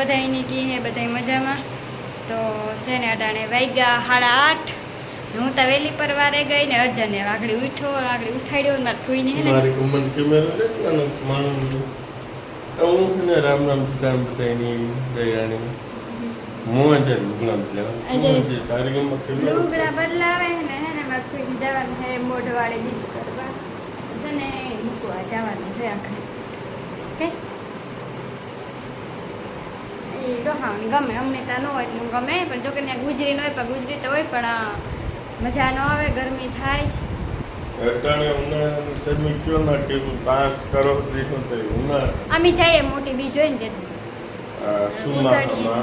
સીતારામ બધાયની કી હે બધાય મજામાં. તો છે ને અટાણે વાગ્યા સાડા આઠ. હું તો વહેલી પરવારે ગઈ ને અર્જને આગળ ઉઠ્યો આગળ ઉઠાડ્યો મારે ફૂઈને હે ને. મારી કમન કેમેરો ને નાનો હું ને રામ રામ સીતારામ બધાની દયાની મોં છે ગુલામ અજય. છે તારી ગમત લુગડા બદલાવે ને હે ને મારી ફૂઈને જવાનું મોઢવાડે બીચ કરવા. છે ને મૂકવા જવાનું છે કે એ હા ગમે અમને ત્યાં ન હોય એટલું ગમે પણ જો કે ત્યાં ગુજરી ન હોય પણ ગુજરી તો હોય પણ મજા ન આવે ગરમી થાય. તો? અમે જઈએ મોટી બીજ હોય ને તેથી આ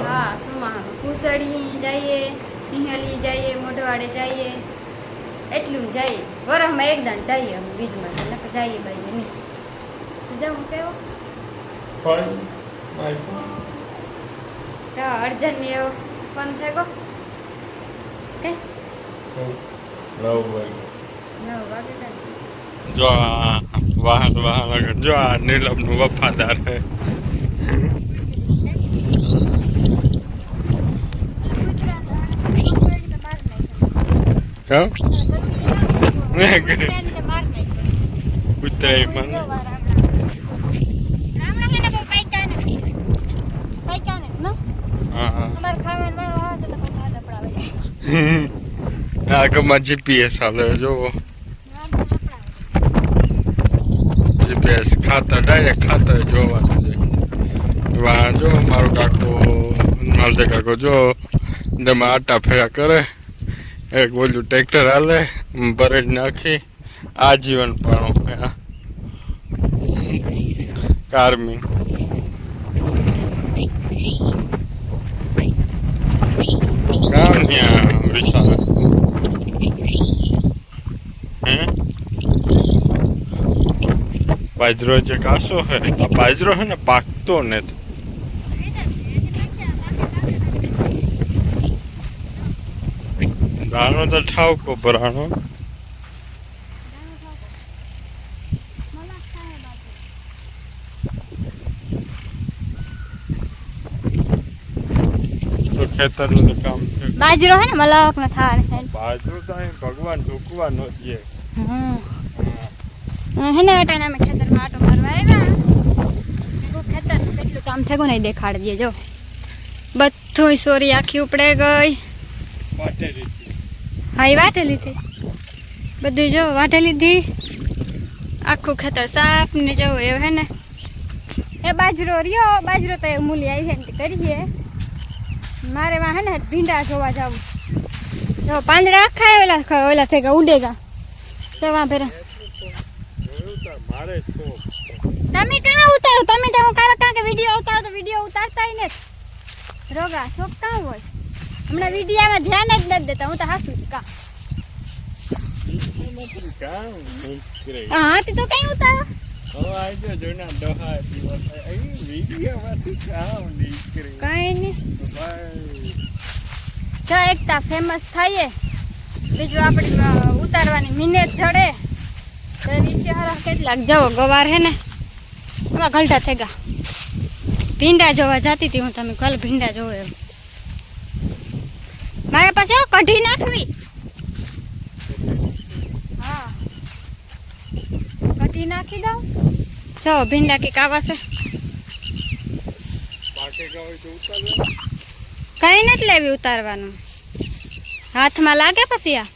હા સુમા કુસળી જઈએ નિહલી જઈએ મોઢવાડે જઈએ. એટલું જઈએ. વરસમાં એક દાણ જઈએ અમે બીજમાં નકર જઈએ ભાઈ નહીં તો જાઉં કેવો? ફાઈન તો એવો. ફોન થયો કે. નવ વાગે. નવ વાગે જો આ વાહન વાહન જો આ નીલમનું વફાદાર હે મને હા હા આગળમાં જીપીએસ હાલે, જોવો. જીપીએસ ખાતર ડાયરેક્ટ ખાતર જોવાનું છે. વાહ, જો મારો કાકો માલદે કાકો, જો. તેમાં આટા ફેરા કરે. એક બોલું ટ્રેક્ટર હાલે. ભરે જ નાખી. આજીવન પણ કાર્મી. કામ વિશાળ હે બાજરો જે કાસો હે આ બાજરો હે ને પાકતો ને દાણો તો ઠાવકો ભરાણો તો ખેતરનું નું કામ છે. બાજરો હે ને મલાવક નો થાળ હે બાજરો તો અહીં ભગવાન ઢોકવાનો છે હે ને અટાણે અમે ખેતરમાં આટો મારવા આવ્યા. ખેતર કેટલું કામ થયું ને દેખાડી દે જો. બધું સોરી આખી ઉપડે ગઈ. હા એ વાટે લીધી બધું જો વાટે લીધી આખું ખેતર સાફ ને જવું એવું હે ને. એ બાજરો રહ્યો બાજરો તો મૂલી આવી છે ને કરીએ. મારે વાં હે ને ભીંડા જોવા જવું. જો પાંદડા આખા ઓલા ઓલા થઈ ગયા ઉડેગા. તો વાં ભેરા. તમે કાં ઉતારો તમે તો હું કારો કાં કે વીડિયો ઉતારો તો વીડિયો ઉતારતા ને રોગા શોખ કાં હોય. હમણાં વિડીયામાં ધ્યાન જ નથી દેતા હું તો હાસું જ કાં. હા તે તો કઈ ઉતારો કઈ નહીં. ભાઈ જો એકતા ફેમસ થાય બીજું આપણી ઉતારવાની મિનેટ જડે. તો નીચે હારા કેટલાક જવો ગવાર હે ને? એમાં ઘલટા થઈ ગયા. ભીંડા જોવા જતી હતી હું તમે કલ ભીંડા જોવો મારા પાસે કઢી નાખવી. હા. કઢી નાખી દઉં. જો ભીંડા કે કાવા છે પાકે ગયો તો ઉતારવા કઈ નથી લેવી ઉતારવાનું? હાથમાં લાગે પછી આ?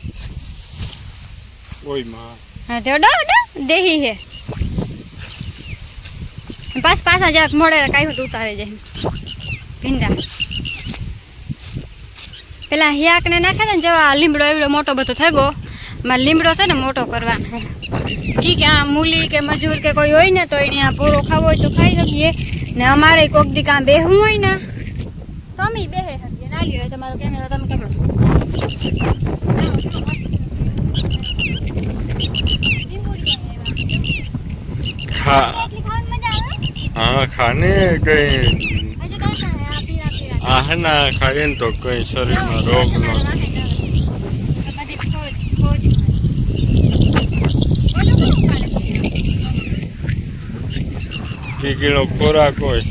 ઓયમાં. હા તો ડો ડો દેહી હે. પાસ પાછા જરાક મોડે કાંઈ હતું ઉતારે જાય. ભીંડા પેલા હિયાકને નાખે ને જવા આ લીમડો એવડો મોટો બધો થઈ ગયો મારે લીમડો છે ને મોટો કરવાનો ઠીક કે આ મૂલી કે મજૂર કે કોઈ હોય ને તો એને આ પૂરો ખાવો હોય તો ખાઈ શકીએ. ને અમારે કોક દી કાં બેહવું હોય ને તો બે બેહે હે ના લ્યો તમારો કેમેરો તમે પકડો ખા હા. ખાને કઈ હજુ કાંઈ ખાય આ પીવા પીવા આ હે ના ખાઈએ ને તો કઈ શરીરમાં રોગ ન કીકીનો ખોરાક હોય.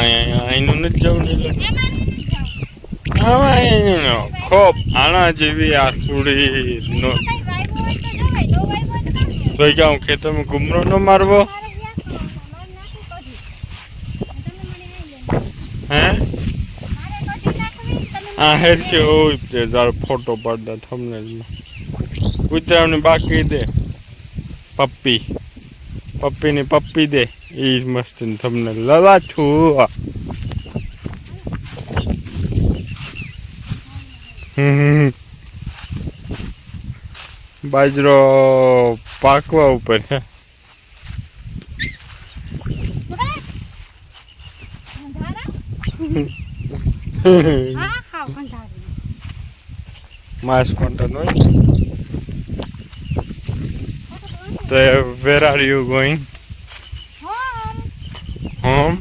અહીંનું નથી જવું ને એટલે એમાં નથી જાવું. હવે અહીંનો જેવી આ સુડી નો તો ક્યાં હું ખેતરમાં ગુમરો ન મારવો. હે આ હેડ છે. ઓય તારો ફોટો પાડતા થમને કૂતરાની બાકી દે પપ્પી પપ્પીની પપ્પી દે એ મસ્ત તમને લવા છું. બાજરો પાકવા ઉપર હે. માસ કોન્ટર હોય તો where are you going? Home. Home?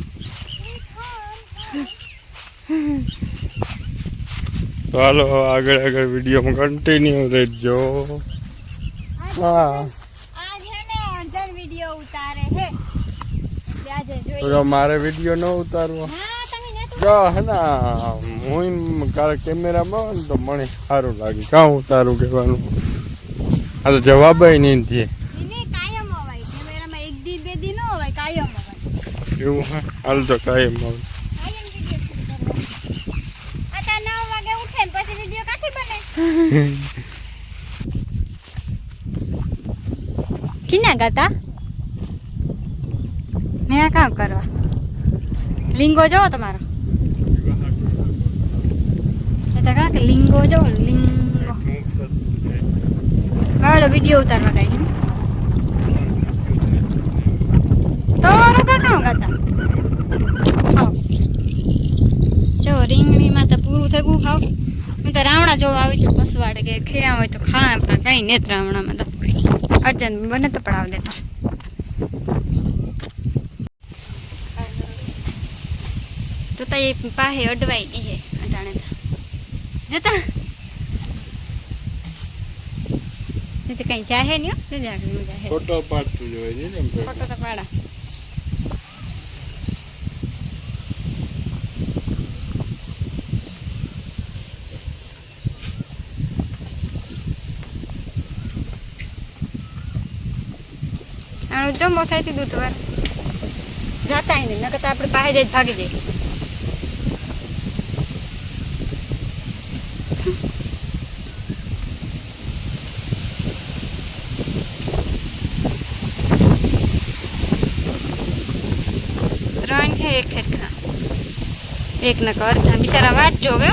તો હાલો આગળ આગળ વિડીયોમાં કન્ટિન્યુ રહેજો. હા. આજ હે ને અર્જન વિડિયો ઉતારે હે. એટલે આજે તો જોઈએ મારે વીડિયો ન ઉતારવો. હા જો હે હું કાલે કેમેરામાં ને તો મને સારું લાગે. કાં ઉતારું કહેવાનું? આ તો જવાબ નહીં થયે એને કાયમ અવાય કેમેરામાં એક દી બે દી ન અવાય કાયમ અવાય એવું હે હાલ તો આવે. કાયમ વિડિયો શૂટ કરવાનો આટા 9 વાગે ઉઠે ને પછી વિડિયો કાથી બને? કિના ગાતા? મેં આ કામ કરવા. લિંગો જોવો તમારો? એ તો કાંક લિંગો જોવો લિંગો. વાળો વીડિયો ઉતારવા ગઈ ને તો રોકા કામ ગાતા આવ. જો રીંગણીમાં તો પૂરું થયું ખાવ. હું તો રાવણા જોવા આવી છું પસવાડે કે ખીરા હોય તો ખા પણ કઈ ને રાવણામાં તો. અર્જન બને તો પડાવ દેતો તો. તો એ પાસે અડવાઈ નહીં હે અટાણે જતા. કઈ જાહે નહીં ફોટો પાડતું જોઈએ ફોટો તો પાડા. આનું જમો થાય તે દૂધ વાર જાતા નહીં, નકર કરતા આપણે પાસે જઈ ભાગી જઈએ. ત્રણ છે, એક ખરખા એક ન અડધા. બિચારા વાટ જોવે.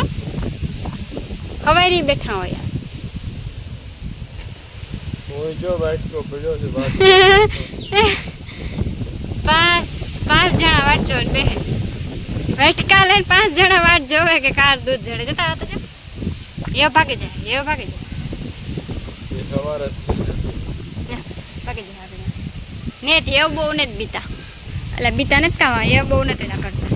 ખવાય નહીં બેઠા હોય હું જો બાઈકો પડ્યો છે બાપ. પાંચ પાંચ જણા વાટ જોવે ને બેહે વેટકા લઈને પાંચ જણા વાટ જોવે કે કાર દૂધ જડે જતા હતા જો એવો ભાગી જાય એવો ભાગી જાય એ સવાર જ થઈ જશે. ભાગી જાય આગળ ને એવું બહુ નથી બીતા એટલે બીતા નથી કામ એવું બહુ નથી ના કરતા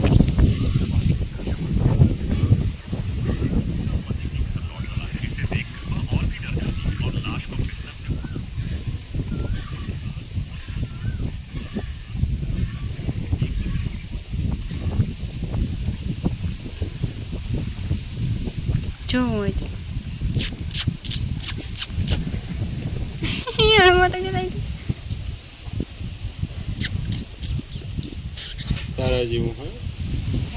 જોવું હોય તો તારા જેવું હે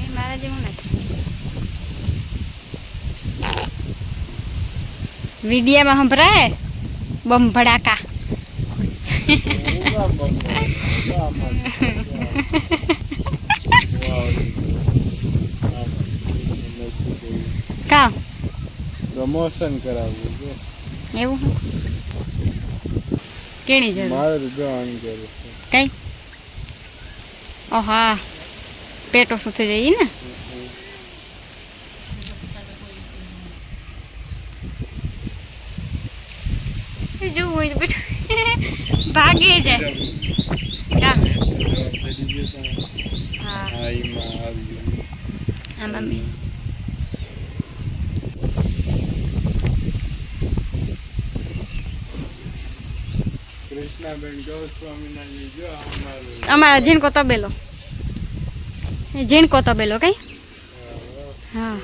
મારા જેવું નથી વિડિયામાં સંભળાય બમ ભડાકા કામ પ્રમોશન કરાવવું છે. એવું? કેણી જરૂર? મારે તો જો આમ કરે છે. કઈ? ઓ હા. પેટો શું થઈ જાય ને? જોવું હોય તો બેઠું. ભાગે જાય. હા. હા મમ્મી. અમારું જીનકો તબેલો. ઝીણકો તબેલો કઈ? હા.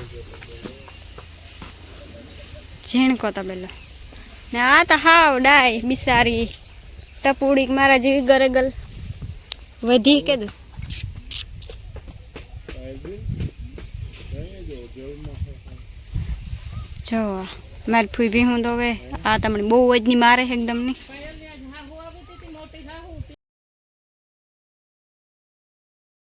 ઝીણકો તબેલો. ને આ તો હાવ ડાય, બિસારી. ટપુડી મારા જેવી ગરેગલ. વધી કે દઉં જો મારી ફૂઈ બી હું તો આ તમને બહુ વજની મારે એકદમની.